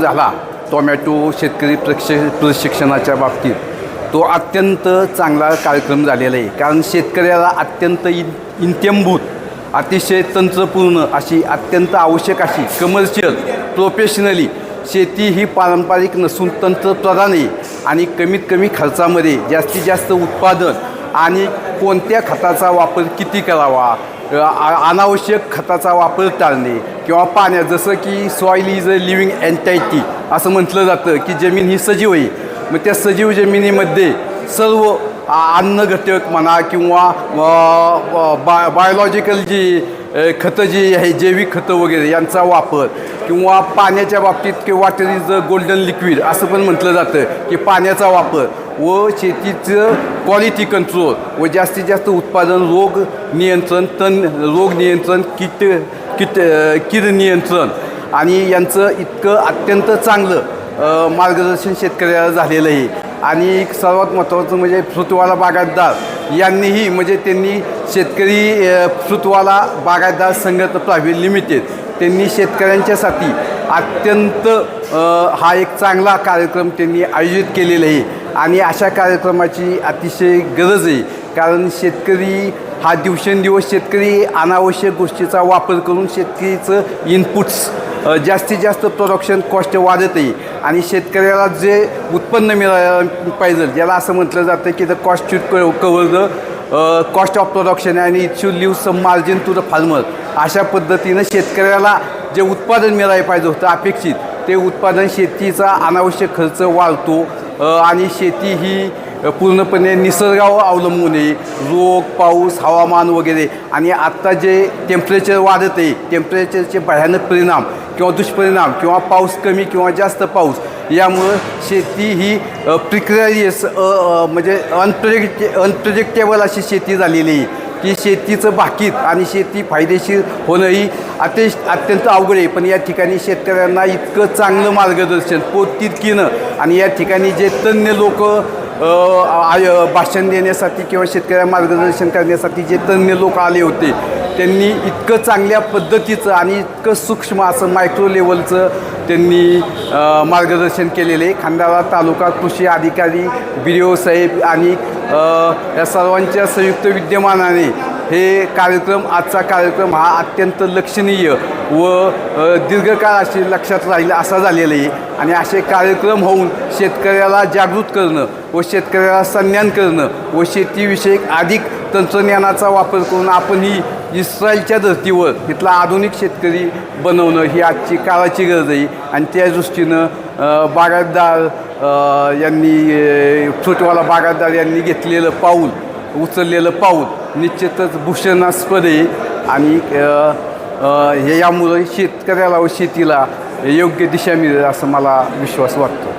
झाला टोमॅटो शेतकरी प्रक्ष प्रशिक्षणाच्या बाबतीत. तो अत्यंत चांगला कार्यक्रम झालेला आहे. कारण शेतकऱ्याला अत्यंत इन इंत्यंभूत अतिशय तंत्रपूर्ण अशी अत्यंत आवश्यक अशी कमर्शियल प्रोफेशनली शेती ही पारंपरिक नसून तंत्रप्रधान आहे. आणि कमीत कमी खर्चामध्ये जास्तीत जास्त उत्पादन आणि कोणत्या खताचा वापर किती करावा अनावश्यक खताचा वापर टाळणे किंवा पाण्यात जसं की soil is a living entity असं म्हटलं जातं की जमीन ही सजीव आहे. मग त्या सजीव जमिनीमध्ये सर्व अन्न घटक म्हणा किंवा बाय बा बायोलॉजिकल जी खतं जी आहे जैविक खतं वगैरे यांचा वापर किंवा पाण्याच्या बाबतीत किंवा water is a golden liquid असं पण म्हटलं जातं की पाण्याचा वापर व शेतीचं क्वालिटी कंट्रोल व जास्तीत जास्त उत्पादन रोग नियंत्रण तण रोग नियंत्रण कीट कीट कीड नियंत्रण आणि यांचं इतकं अत्यंत चांगलं मार्गदर्शन शेतकऱ्याला झालेलं आहे. आणि सर्वात महत्त्वाचं म्हणजे पृथ्वाला बागायतदार यांनीही म्हणजे त्यांनी शेतकरी अ, बागायतदार संघट प्रायव्हेट लिमिटेड. त्यांनी शेतकऱ्यांच्यासाठी अत्यंत हा एक चांगला कार्यक्रम त्यांनी आयोजित केलेला आहे. आणि अशा कार्यक्रमाची अतिशय गरज आहे. कारण शेतकरी हा दिवसेंदिवस शेतकरी अनावश्यक गोष्टीचा वापर करून शेतकरीचं इनपुट्स जास्तीत जास्त प्रोडक्शन कॉस्ट वाढत आहे. आणि शेतकऱ्याला जे उत्पन्न मिळायला पाहिजे ज्याला असं म्हटलं जातं की the cost cover the cost of production आणि it should leave some margin to the farmer अशा पद्धतीनं शेतकऱ्याला जे उत्पादन मिळायला पाहिजे होतं अपेक्षित ते उत्पादन शेतीचा अनावश्यक खर्च वाढतो. आणि शेती ही पूर्णपणे निसर्गावर अवलंबून आहे. रोग पाऊस हवामान वगैरे. आणि आत्ता जे टेम्परेचर वाढत आहे टेम्परेचरचे भयानक परिणाम किंवा दुष्परिणाम किंवा पाऊस कमी किंवा जास्त पाऊस यामुळं शेती ही प्रिक्रियस म्हणजे अनप्रेडिक्ट अनप्रिडिक्टेबल अशी शेती झालेली आहे. की शेतीचं बाकीत आणि शेती फायदेशीर होणं ही अति अत्यंत अवघड आहे. पण या ठिकाणी शेतकऱ्यांना इतकं चांगलं मार्गदर्शन पोततितकीनं आणि या ठिकाणी जे तज्ज्ञ लोक आय भाषण देण्यासाठी किंवा शेतकऱ्या मार्गदर्शन करण्यासाठी जे तज्ज्ञ लोक आले होते त्यांनी इतकं चांगल्या पद्धतीचं आणि इतकं सूक्ष्म असं मायक्रो लेवलचं त्यांनी मार्गदर्शन केलेले खांदारा तालुका कृषी अधिकारी बी ओ साहेब आणि या सर्वांच्या संयुक्त विद्यमानाने हे कार्यक्रम आजचा कार्यक्रम हा अत्यंत लक्षणीय व दीर्घकाळ अशी लक्षात राहील असा झालेला आहे. आणि असे कार्यक्रम होऊन शेतकऱ्याला जागृत करणं व शेतकऱ्याला संज्ञान करणं व शेतीविषयक अधिक तंत्रज्ञानाचा वापर करून आपण ही इस्रायलच्या धर्तीवर इथला आधुनिक शेतकरी बनवणं ही आजची काळाची गरज आहे. आणि त्या दृष्टीनं बागायतदार यांनी अ, बागायतदार यांनी घेतलेलं पाऊल उचललेलं पाऊल निश्चितच भूषणास्पद आहे आणि हे यामुळं शेतकऱ्याला व शेतीला योग्य दिशा मिळेल असं मला विश्वास वाटतो.